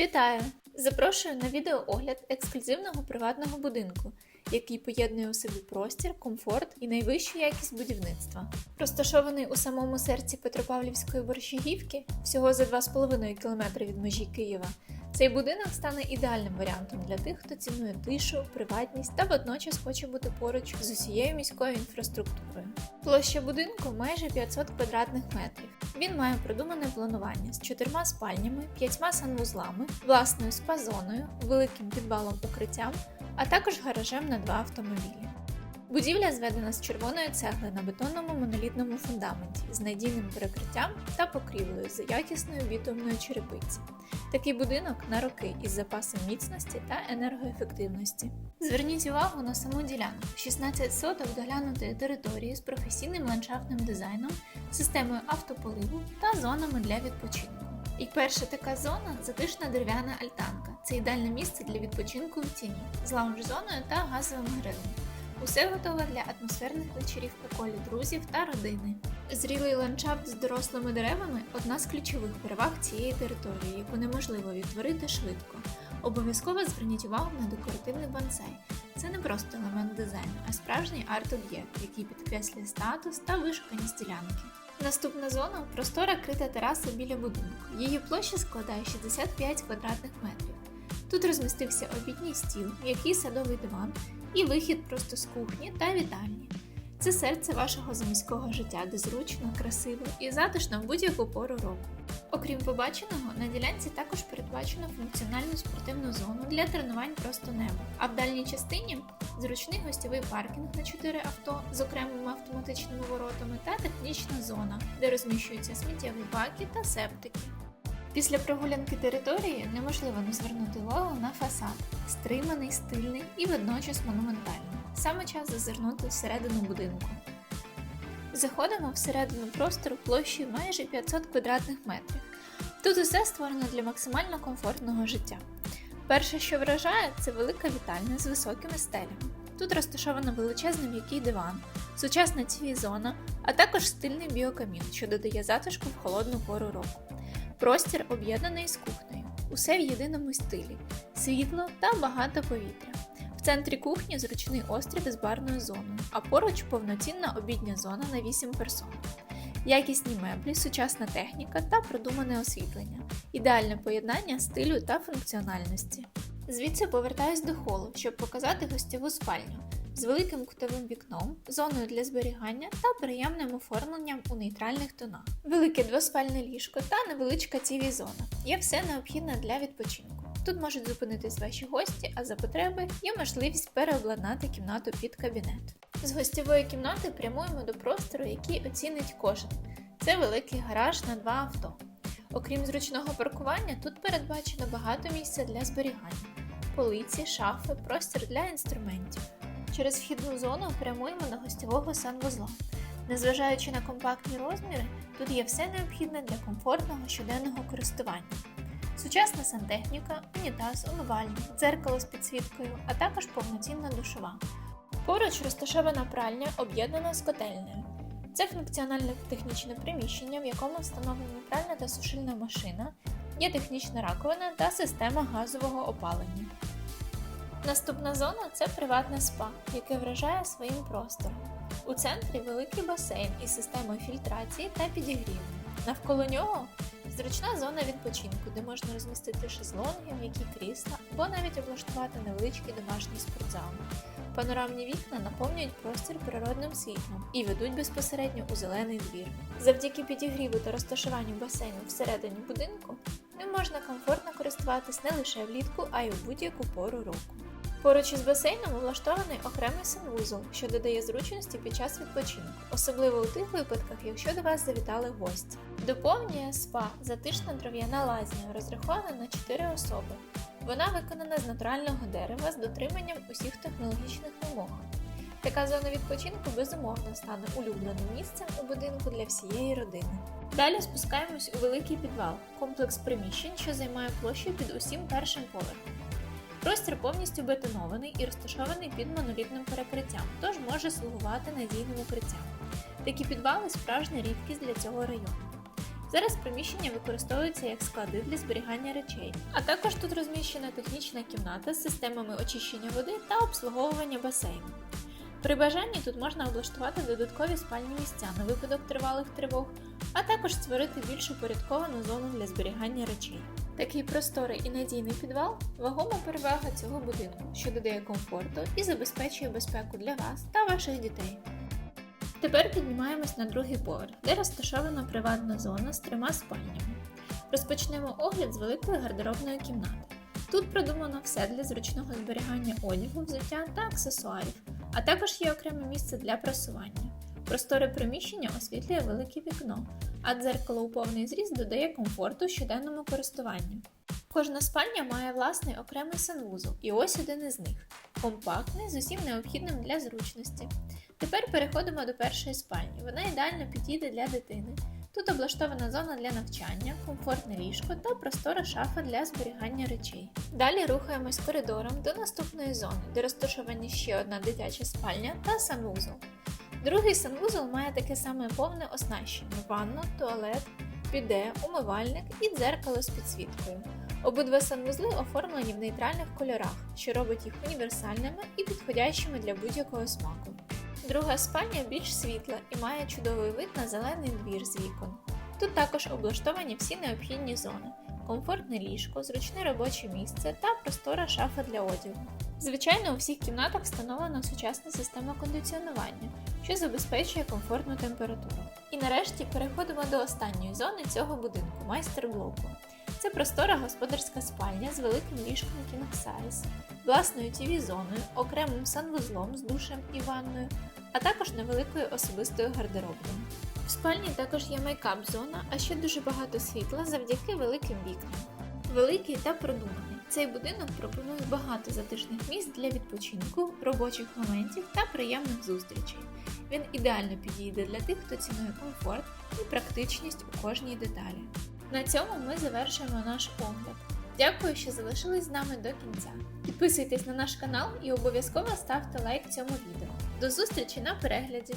Вітаю! Запрошую на відеоогляд ексклюзивного приватного будинку, який поєднує у собі простір, комфорт і найвищу якість будівництва. Розташований у самому серці Петропавлівської борщагівки, всього за 2,5 км від межі Києва. Цей будинок стане ідеальним варіантом для тих, хто цінує тишу, приватність та водночас хоче бути поруч з усією міською інфраструктурою. Площа будинку майже 500 квадратних метрів. Він має продумане планування з чотирма спальнями, п'ятьма санвузлами, власною спа-зоною, великим підвалом укриттям, а також гаражем на два автомобілі. Будівля зведена з червоної цегли на бетонному монолітному фундаменті з надійним перекриттям та покрівлею з якісною бітумної черепиці. Такий будинок на роки із запасом міцності та енергоефективності. Зверніть увагу на саму ділянку: 16 соток доглянутої території з професійним ландшафтним дизайном, системою автополиву та зонами для відпочинку. І перша така зона затишна дерев'яна альтанка. Це ідеальне місце для відпочинку в тіні з лаунж-зоною та газовим грилем. Усе готове для атмосферних вечорів у колі друзів та родини. Зрілий ландшафт з дорослими деревами одна з ключових переваг цієї території, яку неможливо відтворити швидко. Обов'язково зверніть увагу на декоративний бонсай. Це не просто елемент дизайну, а справжній арт-об'єкт, який підкреслює статус та вишуканість ділянки. Наступна зона простора крита тераса біля будинку. Її площа складає 65 квадратних метрів. Тут розмістився обідній стіл, м'який садовий диван і вихід просто з кухні та вітальні. Це серце вашого заміського життя, де зручно, красиво і затишно в будь-яку пору року. Окрім побаченого, на ділянці також передбачено функціональну спортивну зону для тренувань просто неба. А в дальній частині зручний гостєвий паркінг на 4 авто з окремими автоматичними воротами та технічна зона, де розміщуються сміттєві баки та септики. Після прогулянки території неможливо не звернути увагу на фасад, стриманий, стильний і водночас монументальний. Саме час зазирнути всередину будинку. Заходимо всередину простору площею майже 500 квадратних метрів. Тут усе створено для максимально комфортного життя. Перше, що вражає, це велика вітальня з високими стелями. Тут розташовано величезний м'який диван, сучасна тіві-зона, а також стильний біокамін, що додає затишку в холодну пору року. Простір об'єднаний з кухнею, усе в єдиному стилі, світло та багато повітря. В центрі кухні зручний острів з барною зоною, а поруч повноцінна обідня зона на 8 персон. Якісні меблі, сучасна техніка та продумане освітлення, ідеальне поєднання стилю та функціональності. Звідси повертаюсь до холу, щоб показати гостєву спальню з великим кутовим вікном, зоною для зберігання та приємним оформленням у нейтральних тонах. Велике двоспальне ліжко та невеличка тіві зона. Є все необхідне для відпочинку. Тут можуть зупинитись ваші гості, а за потреби є можливість переобладнати кімнату під кабінет. З гостєвої кімнати прямуємо до простору, який оцінить кожен. Це великий гараж на два авто. Окрім зручного паркування, тут передбачено багато місця для зберігання, полиці, шафи, простір для інструментів. Через вхідну зону прямуємо до гостєвого санвузла. Незважаючи на компактні розміри, тут є все необхідне для комфортного щоденного користування. Сучасна сантехніка, унітаз, умивальник, дзеркало з підсвіткою, а також повноцінна душова. Поруч розташована пральня, об'єднана з котельнею. Це функціональне технічне приміщення, в якому встановлені пральна та сушильна машина, є технічна раковина та система газового опалення. Наступна зона це приватне спа, яке вражає своїм простором. У центрі великий басейн із системою фільтрації та підігріву. Навколо нього зручна зона відпочинку, де можна розмістити шезлонги, м'які крісла або навіть облаштувати невеличкий домашній спортзал. Панорамні вікна наповнюють простір природним світлом і ведуть безпосередньо у зелений двір. Завдяки підігріву та розташуванню басейну всередині будинку ним можна комфортно користуватись не лише влітку, а й у будь-яку пору року. Поруч із басейном влаштований окремий санвузол, що додає зручності під час відпочинку, особливо у тих випадках, якщо до вас завітали гості. Доповнює спа затишна дров'яна лазня, розрахована на 4 особи. Вона виконана з натурального дерева з дотриманням усіх технологічних вимог. Така зона відпочинку безумовно стане улюбленим місцем у будинку для всієї родини. Далі спускаємось у великий підвал, комплекс приміщень, що займає площу під усім першим поверхом. Простір повністю бетонований і розташований під монолітним перекриттям, тож може слугувати надійним укриттям. Такі підвали справжня рідкість для цього району. Зараз приміщення використовується як склади для зберігання речей, а також тут розміщена технічна кімната з системами очищення води та обслуговування басейну. При бажанні тут можна облаштувати додаткові спальні місця на випадок тривалих тривог, а також створити більш упорядковану зону для зберігання речей. Такий просторий і надійний підвал вагома перевага цього будинку, що додає комфорту і забезпечує безпеку для вас та ваших дітей. Тепер піднімаємось на другий поверх, де розташована приватна зона з трьома спальнями. Розпочнемо огляд з великої гардеробної кімнати. Тут продумано все для зручного зберігання одягу, взуття та аксесуарів, а також є окреме місце для прасування. Просторе приміщення освітлює велике вікно, а дзеркало у повний зріст додає комфорту щоденному користуванню. Кожна спальня має власний окремий санвузол, і ось один із них компактний з усім необхідним для зручності. Тепер переходимо до першої спальні. Вона ідеально підійде для дитини. Тут облаштована зона для навчання, комфортне ліжко та простора шафа для зберігання речей. Далі рухаємось коридором до наступної зони, де розташовані ще одна дитяча спальня та санвузол. Другий санвузол має таке саме повне оснащення: ванну, туалет, біде, умивальник і дзеркало з підсвіткою. Обидва санвузли оформлені в нейтральних кольорах, що робить їх універсальними і підходящими для будь-якого смаку. Друга спальня більш світла і має чудовий вид на зелений двір з вікон. Тут також облаштовані всі необхідні зони: комфортне ліжко, зручне робоче місце та простора шафа для одягу. Звичайно, у всіх кімнатах встановлена сучасна система кондиціонування, що забезпечує комфортну температуру. І нарешті переходимо до останньої зони цього будинку майстер-блоку. Це простора господарська спальня з великим ліжком King Size, власною tv зоною окремим санвузлом з душем і ванною, а також невеликою особистою гардеробною. В спальні також є мейкап-зона, а ще дуже багато світла завдяки великим вікнам. Великий та продуманий. Цей будинок пропонує багато затишних місць для відпочинку, робочих моментів та приємних зустрічей. Він ідеально підійде для тих, хто цінує комфорт і практичність у кожній деталі. На цьому ми завершуємо наш огляд. Дякую, що залишились з нами до кінця. Підписуйтесь на наш канал і обов'язково ставте лайк цьому відео. До зустрічі на перегляді!